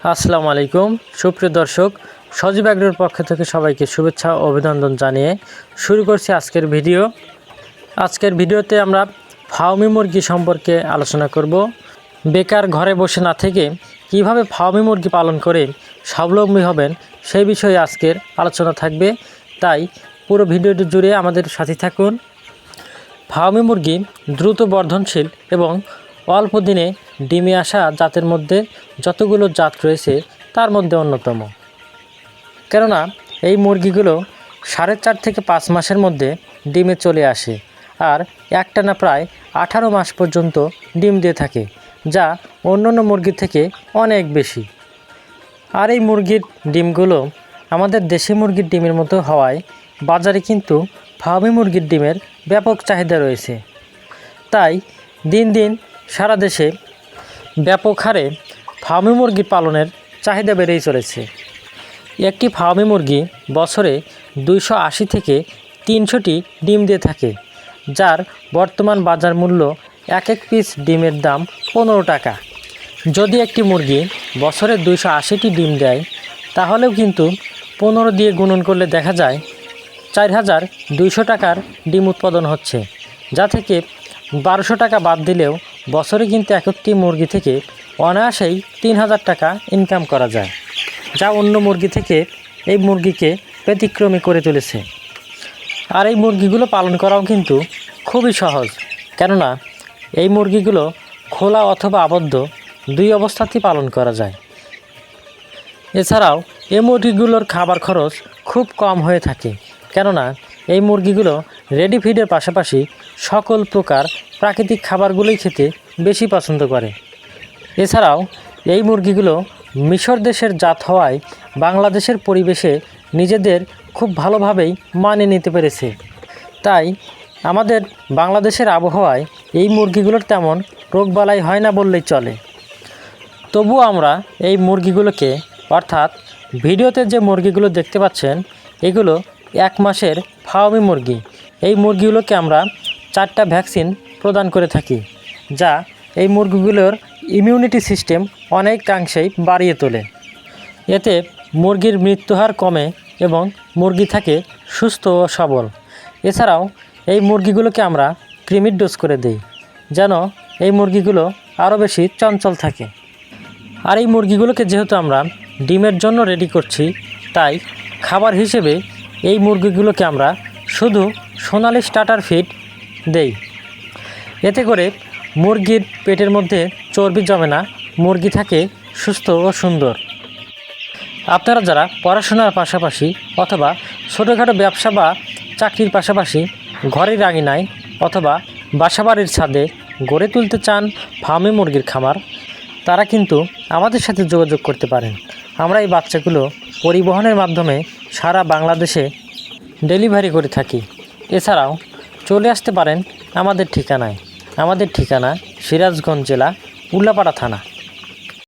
আসসালামু আলাইকুম। সুপ্রিয় দর্শক, সজীব আগ্রহের পক্ষ থেকে সবাইকে শুভেচ্ছা ও অভিনন্দন জানিয়ে শুরু করছি আজকের ভিডিও। আজকের ভিডিওতে আমরা ফাউমি মুরগি সম্পর্কে আলোচনা করব। বেকার ঘরে বসে না থেকে কীভাবে ফাউমি মুরগি পালন করে স্বাবলম্বী হবেন সেই বিষয়ে আজকের আলোচনা থাকবে। তাই পুরো ভিডিওটি জুড়ে আমাদের সাথে থাকুন। ফার্মি মুরগি দ্রুত বর্ধনশীল এবং অল্প দিনে ডিমে আসা জাতের মধ্যে যতগুলো জাত রয়েছে, তার মধ্যে অন্যতম। কেননা, এই মুরগিগুলো সাড়ে চার থেকে পাঁচ মাসের মধ্যে ডিমে চলে আসে আর একটানা প্রায় আঠারো মাস পর্যন্ত ডিম দিয়ে থাকে, যা অন্যান্য মুরগির থেকে অনেক বেশি। আর এই মুরগির ডিমগুলো আমাদের দেশি মুরগির ডিমের মতো হওয়ায় বাজারে কিন্তু ফার্মি মুরগির ডিমের ব্যাপক চাহিদা রয়েছে। তাই দিন দিন সারা দেশে ব্যাপক হারে ফার্মি মুরগি পালনের চাহিদা বেড়েই চলেছে। একটি ফার্মি মুরগি বছরে দুইশো আশি থেকে তিনশোটি ডিম দিয়ে থাকে, যার বর্তমান বাজার মূল্য এক এক পিস ডিমের দাম পনেরো টাকা। যদি একটি মুরগি বছরে দুইশো আশিটি ডিম দেয়, তাহলেও কিন্তু পনেরো দিয়ে গুণন করলে দেখা যায় চার হাজার দুইশো টাকার ডিম উৎপাদন হচ্ছে, যা থেকে বারোশো টাকা বাদ দিলেও বছরে কিন্তু একটি মুরগি থেকে অনায়াসেই তিন হাজার টাকা ইনকাম করা যায়, যা অন্য মুরগি থেকে এই মুরগিকে ব্যতিক্রমী করে তুলেছে। আর এই মুরগিগুলো পালন করাও কিন্তু খুবই সহজ, কেননা এই মুরগিগুলো খোলা অথবা আবদ্ধ দুই অবস্থাতেই পালন করা যায়। এছাড়াও এই মুরগিগুলোর খাবার খরচ খুব কম হয়ে থাকে, কেননা এই মুরগিগুলো রেডি ফিডের পাশাপাশি সকল প্রকার প্রাকৃতিক খাবারগুলোই খেতে বেশি পছন্দ করে। এছাড়াও, এই মুরগিগুলো মিশর দেশের জাত হওয়ায় বাংলাদেশের পরিবেশে নিজেদের খুব ভালোভাবেই মানিয়ে নিতে পেরেছে। তাই আমাদের বাংলাদেশের আবহাওয়ায় এই মুরগিগুলোর তেমন রোগবালাই হয় না বললেই চলে। তবুও আমরা এই মুরগিগুলোকে, অর্থাৎ ভিডিওতে যে মুরগিগুলো দেখতে পাচ্ছেন, এগুলো এক মাসের ফাওমি মুরগি। এই মুরগিগুলোকে আমরা চারটা ভ্যাকসিন প্রদান করে থাকি, যা এই মুরগিগুলোর ইমিউনিটি সিস্টেম অনেকাংশেই বাড়িয়ে তোলে। এতে মুরগির মৃত্যুহার কমে এবং মুরগি থাকে সুস্থ ও সবল। এছাড়াও এই মুরগিগুলোকে আমরা ক্রিমির ডোজ করে দিই, যেন এই মুরগিগুলো আরও বেশি চঞ্চল থাকে। আর এই মুরগিগুলোকে যেহেতু আমরা ডিমের জন্য রেডি করছি, তাই খাবার হিসেবে এই মুরগিগুলোকে আমরা শুধু সোনালি স্টার্টার ফিড দেই। এতে করে মুরগির পেটের মধ্যে চর্বি জমে না, মুরগি থাকে সুস্থ ও সুন্দর। আপনারা যারা পড়াশোনার পাশাপাশি অথবা ছোটোখাটো ব্যবসা বা চাকরির পাশাপাশি ঘরের আঙিনায় অথবা বাসাবাড়ির ছাদে গড়ে তুলতে চান ফার্মে মুরগির খামার, তারা কিন্তু আমাদের সাথে যোগাযোগ করতে পারেন। আমরা এই বাচ্চাগুলো পরিবহনের মাধ্যমে সারা বাংলাদেশে ডেলিভারি করে থাকি। এছাড়াও চলে আসতে পারেন আমাদের ঠিকানায়। আমাদের ঠিকানা সিরাজগঞ্জ জেলা উল্লাপাড়া থানা।